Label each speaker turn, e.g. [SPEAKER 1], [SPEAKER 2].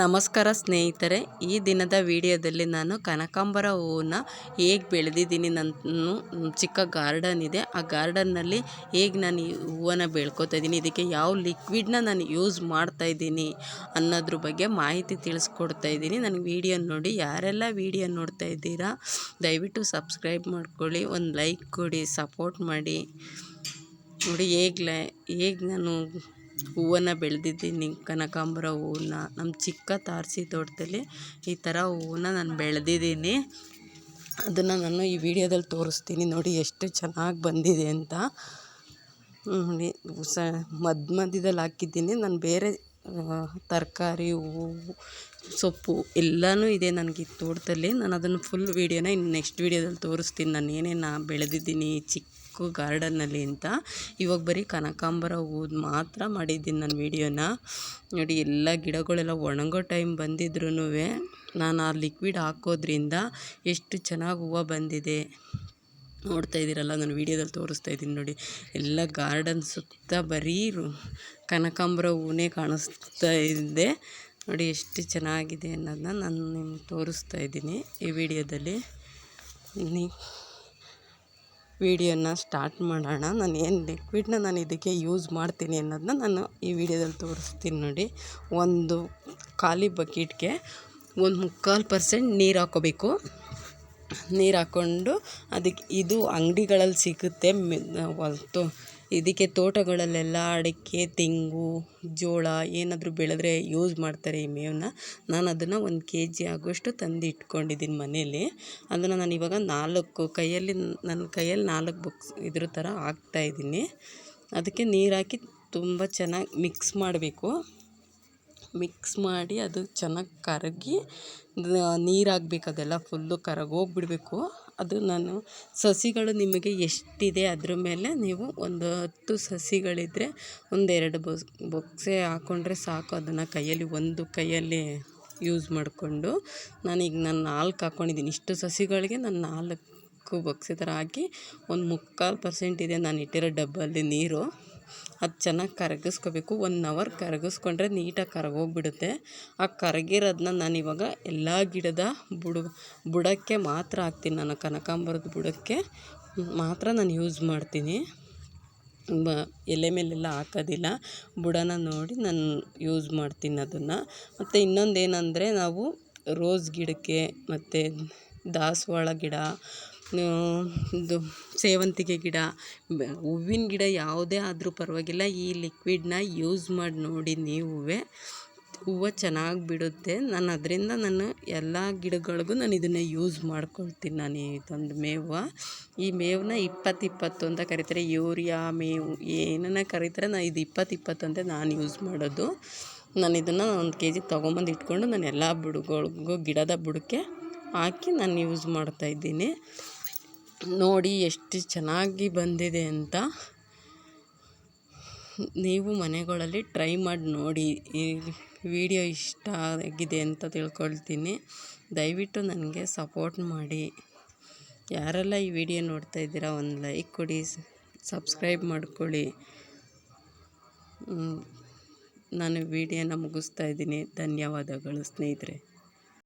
[SPEAKER 1] ನಮಸ್ಕಾರ ಸ್ನೇಹಿತರೆ, ಈ ದಿನದ ವಿಡಿಯೋದಲ್ಲಿ ನಾನು ಕನಕಾಂಬರ ಹೂವನ್ನು ಹೇಗೆ ಬೆಳೆದಿದ್ದೀನಿ ನನ್ನ ಚಿಕ್ಕ ಗಾರ್ಡನ್ ಇದೆ. ಆ ಗಾರ್ಡನ್ನಲ್ಲಿ ಹೇಗೆ ನಾನು ಈ ಹೂವನ್ನು ಬೆಳ್ಕೊತಾ ಇದ್ದೀನಿ, ಇದಕ್ಕೆ ಯಾವ ಲಿಕ್ವಿಡ್ನ ನಾನು ಯೂಸ್ ಮಾಡ್ತಾ ಇದ್ದೀನಿ ಅನ್ನೋದ್ರ ಬಗ್ಗೆ ಮಾಹಿತಿ ತಿಳಿಸ್ಕೊಡ್ತಾ ಇದ್ದೀನಿ. ನನಗೆ ವಿಡಿಯೋ ನೋಡಿ, ಯಾರೆಲ್ಲ ವಿಡಿಯೋ ನೋಡ್ತಾ ಇದ್ದೀರಾ, ದಯವಿಟ್ಟು ಸಬ್ಸ್ಕ್ರೈಬ್ ಮಾಡ್ಕೊಳ್ಳಿ, ಒಂದು ಲೈಕ್ ಕೊಡಿ, ಸಪೋರ್ಟ್ ಮಾಡಿ. ನೋಡಿ, ಹೇಗೆ ಹೇಗೆ ನಾನು ಹೂವನ್ನು ಬೆಳೆದಿದ್ದೀನಿ ಕನಕಾಂಬರ ಹೂವನ್ನ. ನಮ್ಮ ಚಿಕ್ಕ ತಾರಸಿ ತೋಟದಲ್ಲಿ ಈ ಥರ ಹೂವನ್ನ ನಾನು ಬೆಳೆದಿದ್ದೀನಿ. ಅದನ್ನು ನಾನು ಈ ವಿಡಿಯೋದಲ್ಲಿ ತೋರಿಸ್ತೀನಿ ನೋಡಿ ಎಷ್ಟು ಚೆನ್ನಾಗಿ ಬಂದಿದೆ ಅಂತ. ಸ ಮಧ್ಯ ಮಧ್ಯದಲ್ಲಿ ಹಾಕಿದ್ದೀನಿ. ನಾನು ಬೇರೆ ತರಕಾರಿ, ಹೂವು, ಸೊಪ್ಪು ಎಲ್ಲನೂ ಇದೆ ನನಗೆ ಈ ತೋಟದಲ್ಲಿ. ನಾನು ಅದನ್ನು ಫುಲ್ ವೀಡಿಯೋನ ಇನ್ನು ನೆಕ್ಸ್ಟ್ ವೀಡಿಯೋದಲ್ಲಿ ತೋರಿಸ್ತೀನಿ. ನಾನು ಏನೇನು ಬೆಳೆದಿದ್ದೀನಿ, ಚಿಕ್ಕ ಗಾರ್ಡನ್ನಲ್ಲಿ ಅಂತ ಇವಾಗ ಬರೀ ಕನಕಾಂಬರ ಹೂವು ಮಾತ್ರ ಮಾಡಿದ್ದೀನಿ ನಾನು ವೀಡಿಯೋನ. ನೋಡಿ ಎಲ್ಲ ಗಿಡಗಳೆಲ್ಲ ಒಣಗೋ ಟೈಮ್ ಬಂದಿದ್ರೂ ನಾನು ಆ ಲಿಕ್ವಿಡ್ ಹಾಕೋದ್ರಿಂದ ಎಷ್ಟು ಚೆನ್ನಾಗಿ ಹೂವು ಬಂದಿದೆ. ನೋಡ್ತಾ ಇದ್ದೀರಲ್ಲ, ನಾನು ವೀಡಿಯೋದಲ್ಲಿ ತೋರಿಸ್ತಾ ಇದ್ದೀನಿ ನೋಡಿ. ಎಲ್ಲ ಗಾರ್ಡನ್ ಸುತ್ತ ಬರೀ ಕನಕಾಂಬರ ಹೂವೇ ಕಾಣಿಸ್ತಾ ಇದೆ. ನೋಡಿ ಎಷ್ಟು ಚೆನ್ನಾಗಿದೆ ಅನ್ನೋದನ್ನ ನಾನು ನಿಮ್ಗೆ ತೋರಿಸ್ತಾ ಇದ್ದೀನಿ ಈ ವಿಡಿಯೋದಲ್ಲಿ. ವಿಡಿಯೋನ ಸ್ಟಾರ್ಟ್ ಮಾಡೋಣ. ನಾನು ಏನು ಲಿಕ್ವಿಡ್ನ ನಾನು ಇದಕ್ಕೆ ಯೂಸ್ ಮಾಡ್ತೀನಿ ಅನ್ನೋದನ್ನ ನಾನು ಈ ವಿಡಿಯೋದಲ್ಲಿ ತೋರಿಸ್ತೀನಿ ನೋಡಿ. ಒಂದು ಖಾಲಿ ಬಕೆಟ್ಗೆ ಒಂದು ಮುಕ್ಕಾಲು ಪರ್ಸೆಂಟ್ ನೀರು ಹಾಕೋಬೇಕು. ನೀರು ಹಾಕ್ಕೊಂಡು ಅದಕ್ಕೆ ಇದು ಅಂಗಡಿಗಳಲ್ಲಿ ಸಿಗುತ್ತೆ ಹೊಲ್ತು ಇದಕ್ಕೆ ತೋಟಗಳಲ್ಲೆಲ್ಲ ಅಡಿಕೆ, ತೆಂಗು, ಜೋಳ ಏನಾದರೂ ಬೆಳೆದ್ರೆ ಯೂಸ್ ಮಾಡ್ತಾರೆ ಈ ಮೇವನ್ನ. ನಾನು ಅದನ್ನು ಒಂದು ಕೆ ಜಿ ಆಗುವಷ್ಟು ತಂದು ಇಟ್ಕೊಂಡಿದ್ದೀನಿ ಮನೇಲಿ ಅದನ್ನು ನಾನು ಇವಾಗ ನಾಲ್ಕು ಕೈಯಲ್ಲಿ, ನನ್ನ ಕೈಯಲ್ಲಿ ನಾಲ್ಕು ಬುಕ್ಸ್ ಇದ್ರ ಥರ ಹಾಕ್ತಾಯಿದ್ದೀನಿ ಅದಕ್ಕೆ ನೀರು ಹಾಕಿ ತುಂಬ ಚೆನ್ನಾಗಿ ಮಿಕ್ಸ್ ಮಾಡಬೇಕು. ಮಿಕ್ಸ್ ಮಾಡಿ ಅದು ಚೆನ್ನಾಗಿ ಕರಗಿ, ನೀರು ಹಾಕ್ಬೇಕು ಅದೆಲ್ಲ ಫುಲ್ಲು ಕರಗೋಗ್ಬಿಡಬೇಕು. ಅದು ನಾನು ಸಸಿಗಳು ನಿಮಗೆ ಎಷ್ಟಿದೆ ಅದ್ರ ಮೇಲೆ ನೀವು ಒಂದು ಹತ್ತು ಸಸಿಗಳಿದ್ದರೆ ಒಂದೆರಡು ಬೊಸ್, ಬೊಕ್ಸೆ ಹಾಕ್ಕೊಂಡ್ರೆ ಸಾಕು. ಅದನ್ನು ಕೈಯಲ್ಲಿ ಒಂದು ಕೈಯಲ್ಲಿ ಯೂಸ್ ಮಾಡಿಕೊಂಡು ನಾನೀಗ ನಾನು ನಾಲ್ಕು ಹಾಕ್ಕೊಂಡಿದ್ದೀನಿ ಇಷ್ಟು ಸಸಿಗಳಿಗೆ ನಾನು ನಾಲ್ಕು ಬೊಕ್ಸೆ ಥರ ಹಾಕಿ ಒಂದು ಮುಕ್ಕಾಲು ಪರ್ಸೆಂಟ್ ಇದೆ. ನಾನು ಇಟ್ಟಿರೋ ಡಬ್ಬಲ್ಲಿ ನೀರು. ಅದು ಚೆನ್ನಾಗಿ ಕರಗಿಸ್ಕೋಬೇಕು. ಒನ್ ಅವರ್ ಕರಗಿಸ್ಕೊಂಡ್ರೆ ನೀಟಾಗಿ ಕರಗೋಗ್ಬಿಡುತ್ತೆ. ಆ ಕರಗಿರೋದನ್ನ ನಾನಿವಾಗ ಎಲ್ಲ ಗಿಡದ ಬುಡ, ಬುಡಕ್ಕೆ ಮಾತ್ರ ಹಾಕ್ತೀನಿ. ನಾನು ಕನಕಾಂಬರದ ಬುಡಕ್ಕೆ ಮಾತ್ರ ನಾನು ಯೂಸ್ ಮಾಡ್ತೀನಿ. ಬ, ಎಲೆ ಮೇಲೆಲ್ಲ ಹಾಕೋದಿಲ್ಲ. ಬುಡನ ನೋಡಿ ನಾನು ಯೂಸ್ ಮಾಡ್ತೀನಿ ಅದನ್ನು. ಮತ್ತು ಇನ್ನೊಂದು ಏನಂದರೆ ನಾವು ರೋಸ್ ಗಿಡಕ್ಕೆ ಮತ್ತು ದಾಸವಾಳ ಗಿಡ ಇದು ಸೇವಂತಿಗೆ ಗಿಡ ಹೂವಿನ ಗಿಡ ಯಾವುದೇ ಆದರೂ ಪರವಾಗಿಲ್ಲ. ಈ ಲಿಕ್ವಿಡನ್ನ ಯೂಸ್ ಮಾಡಿ ನೋಡಿ ನೀವೇ ಹೂವು ಚೆನ್ನಾಗಿ ಬಿಡುತ್ತೆ. ನಾನು ಅದರಿಂದ ನಾನು ಎಲ್ಲ ಗಿಡಗಳಿಗೂ ನಾನು ಇದನ್ನು ಯೂಸ್ ಮಾಡ್ಕೊಳ್ತೀನಿ ನಾನು ಇದೊಂದು ಮೇವು ಈ ಮೇವನ್ನ ಇಪ್ಪತ್ತು ಇಪ್ಪತ್ತು ಅಂತ ಕರೀತಾರೆ. ಯೂರಿಯಾ ಮೇವು ಏನನ್ನ ಕರೀತಾರೆ ನಾನು ಇದು ಇಪ್ಪತ್ತು ಇಪ್ಪತ್ತು ಅಂತ ನಾನು ಯೂಸ್ ಮಾಡೋದು. ನಾನು ಇದನ್ನು ಒಂದು ಕೆ ಜಿ ತೊಗೊಂಬಂದು ಇಟ್ಕೊಂಡು ನಾನು ಎಲ್ಲ ಬುಡಗಳಿಗೂ ಗಿಡದ ಬುಡಕ್ಕೆ ಹಾಕಿ ನಾನು ಯೂಸ್ ಮಾಡ್ತಾಯಿದ್ದೀನಿ ನೋಡಿ ಎಷ್ಟು ಚೆನ್ನಾಗಿ ಬಂದಿದೆ ಅಂತ ನೀವು ಮನೆಗಳಲ್ಲಿ ಟ್ರೈ ಮಾಡಿ ನೋಡಿ. ಈ ವಿಡಿಯೋ ಇಷ್ಟ ಆಗಿದೆ ಅಂತ ತಿಳ್ಕೊಳ್ತೀನಿ. ದಯವಿಟ್ಟು ನನಗೆ ಸಪೋರ್ಟ್ ಮಾಡಿ. ಯಾರೆಲ್ಲ ಈ ವಿಡಿಯೋ ನೋಡ್ತಾ ಇದ್ದೀರಾ ಒಂದು ಲೈಕ್ ಕೊಡಿ, ಸಬ್ಸ್ಕ್ರೈಬ್ ಮಾಡ್ಕೊಳ್ಳಿ. ನಾನು ವಿಡಿಯೋನ ಮುಗಿಸ್ತಾ ಇದ್ದೀನಿ. ಧನ್ಯವಾದಗಳು ಸ್ನೇಹಿತರೆ.